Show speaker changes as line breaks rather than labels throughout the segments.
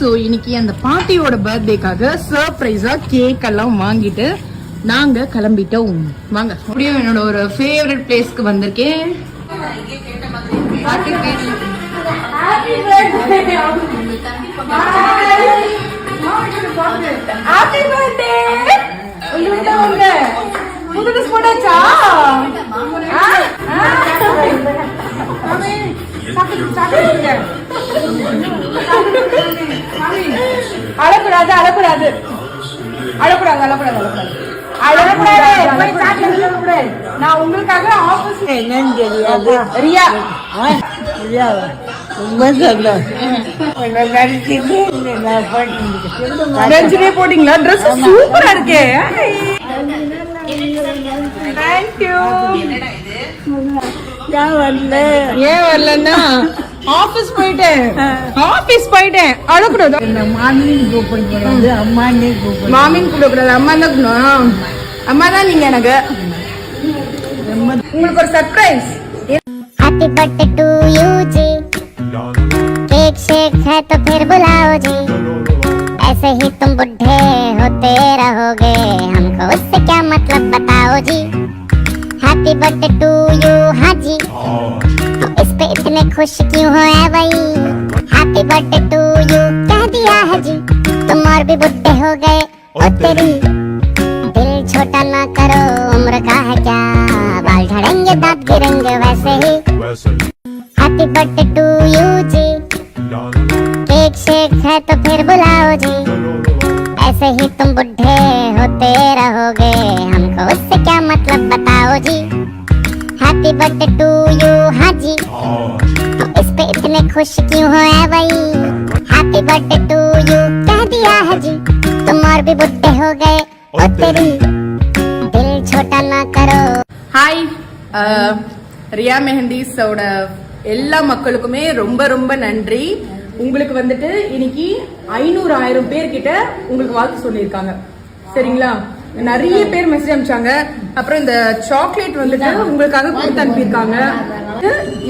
So இன்னைக்கு அந்த பாட்டியோட பர்த்டேக்காக சர்ப்ரைஸாக கேக் எல்லாம் வாங்கிட்டு நாங்கள் கிளம்பிட்டோம். வாங்க அப்படியே என்னோட ஒரு ஃபேவரட் பிளேஸ்க்கு வந்திருக்கேன். ஹாப்பி பர்த்டே அழக்கூடாது. அழக்கூடாது அழக்கூடாது அழக்கூடாது. நான் உங்களுக்காக ஆபீஸ்
என்னன்னு தெரியாது
ரியா.
தெரியாது. ரொம்ப சந்தோஷம்.
போட்டீங்களா? ட்ரெஸ் சூப்பரா இருக்கே. தேங்க்யூ ஏன் வரலன்னா? ஆபீஸ் போயிட்டேன் ஆபீஸ் போயிட்டேன் அழக்கூடாது
இந்த மாமியும் கூப்பிடக்கூடாது அம்மானே கூப்பிடணும்
மாமின்னு கூப்பிடக்கூடாது அம்மா தான் கூப்பிடணும் அம்மா தான் நீங்க எனக்கு உங்களுக்கு ஒரு surprise
happy birthday to you ji cake शेक है तो फिर बुलाओ जी ऐसे ही तुम बुढ़े होते रहोगे हमको उससे क्या मतलब बताओ जी हैप्पी बर्थडे टू यू हाँ जी तुम इस पे इतने खुश क्यों हो है भाई? हैप्पी बर्थडे टू यू कह दिया है जी तुम और भी बुढ़े हो गए। ओ तेरी? दिल छोटा ना करो उम्र का है क्या? बाल झड़ेंगे दांत गिरेंगे वैसे ही। Happy birthday to you ji. Cake शेक है तो फिर बुलाओ जी। ऐसे ही तुम बुढ़े होते रहोगे। हमको उससे क्या मतलब बताओ जी? हैप्पी बर्थडे टू यू हाँ जी तुम इस पे इतने खुश क्यों हो है भाई हैप्पी बर्थडे टू यू कह दिया है जी तुम और भी बुढ़े हो गए ओ तेरी दिल छोटा ना करो
ஹாய் ரியா மெஹந்திஸோட எல்லா மக்களுக்குமே ரொம்ப ரொம்ப நன்றி உங்களுக்கு வந்துட்டு இன்னைக்கு ஐநூறு ஆயிரம் பேர் கிட்ட உங்களுக்கு வாழ்த்து சொல்லியிருக்காங்க சரிங்களா நிறைய பேர் மெசேஜ் அனுப்பிச்சாங்க. அப்புறம் இந்த சாக்லேட் வந்துட்டு உங்களுக்காக கொடுத்து அனுப்பியிருக்காங்க.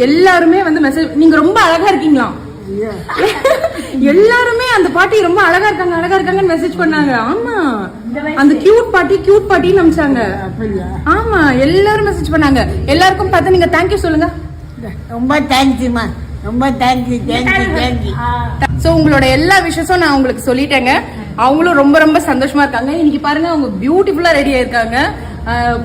எல்லாருமே வந்து மெசேஜ் நீங்க ரொம்ப அழகா இருக்கீங்களா? எல்லாருமே அந்த பாட்டி ரொம்ப அழகா இருக்காங்க அழகா இருக்காங்கன்னு மெசேஜ் பண்ணாங்க. ஆமா. அந்த கியூட் பாட்டி கியூட் பாட்டின்னு அனுப்பிச்சாங்க. ஆமா எல்லாரும் மெசேஜ் பண்ணாங்க. எல்லாருக்கும் பார்த்து நீங்க தேங்க்யூ சொல்லுங்க.
ரொம்ப தேங்க்யூமா ரொம்ப தேங்க்யூ தேங்க்யூ தேங்க்யூ
சோ உங்களோட எல்லா விஷயமும் நான் உங்களுக்கு சொல்லிட்டேங்க. அவங்களும் ரொம்ப ரொம்ப சந்தோஷமா இருக்காங்க. இன்னைக்கு பாருங்க அவங்க பியூட்டிஃபுல்லா ரெடி ஆயிருக்காங்க.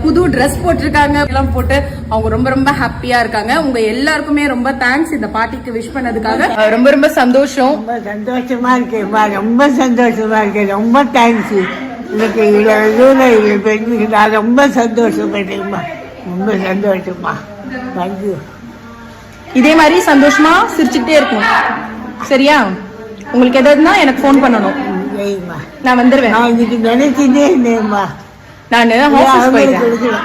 புது ட்ரெஸ் போட்டிருக்காங்க. எல்லாம் போட்டு அவங்க ரொம்ப ரொம்ப ஹாப்பியா இருக்காங்க. உங்க எல்லாருக்குமே ரொம்ப தேங்க்ஸ் இந்த பாட்டிக்கு விஷ் பண்ணதுக்காக. ரொம்ப ரொம்ப சந்தோஷம்.
ரொம்ப சந்தோஷமா இருக்கேம்மா ரொம்ப சந்தோஷமா இருக்கேன் ரொம்ப தேங்க்ஸ் எனக்கு இவ்வளோ தூரம் இவ்வளோ பெண்ணுக்கு நான் ரொம்ப சந்தோஷப்பட்டேம்மா ரொம்ப சந்தோஷமா தேங்க்யூ
இதே மாதிரி சந்தோஷமா சிரிச்சுக்கிட்டே இருக்கணும். சரியா? உங்களுக்கு எதாவதுன்னா எனக்கு ஃபோன் பண்ணணும். நான் வந்துருவேன்.
நான் இன்னைக்கு நினைச்சிட்டே இருந்தேம்மா
நான் ஆஃபீஸ் போயிட்டேன்.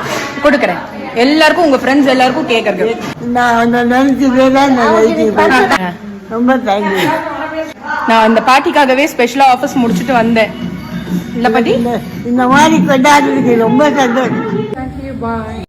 கொடுக்குறேன்.
எல்லாருக்கும் உங்க ஃப்ரெண்ட்ஸ் எல்லாருக்கும் கேக்குறது.
நான் நினைச்சிட்டே தான் நான் ரொம்ப தேங்க்யூ
நான் அந்த பாட்டிக்காகவே ஸ்பெஷலா ஆஃபீஸ் முடிச்சிட்டு வந்தேன். இல்ல பாட்டி?
இந்த மாதிரி கொண்டாடுறதுக்கு ரொம்ப சந்தோஷம்.
பாய்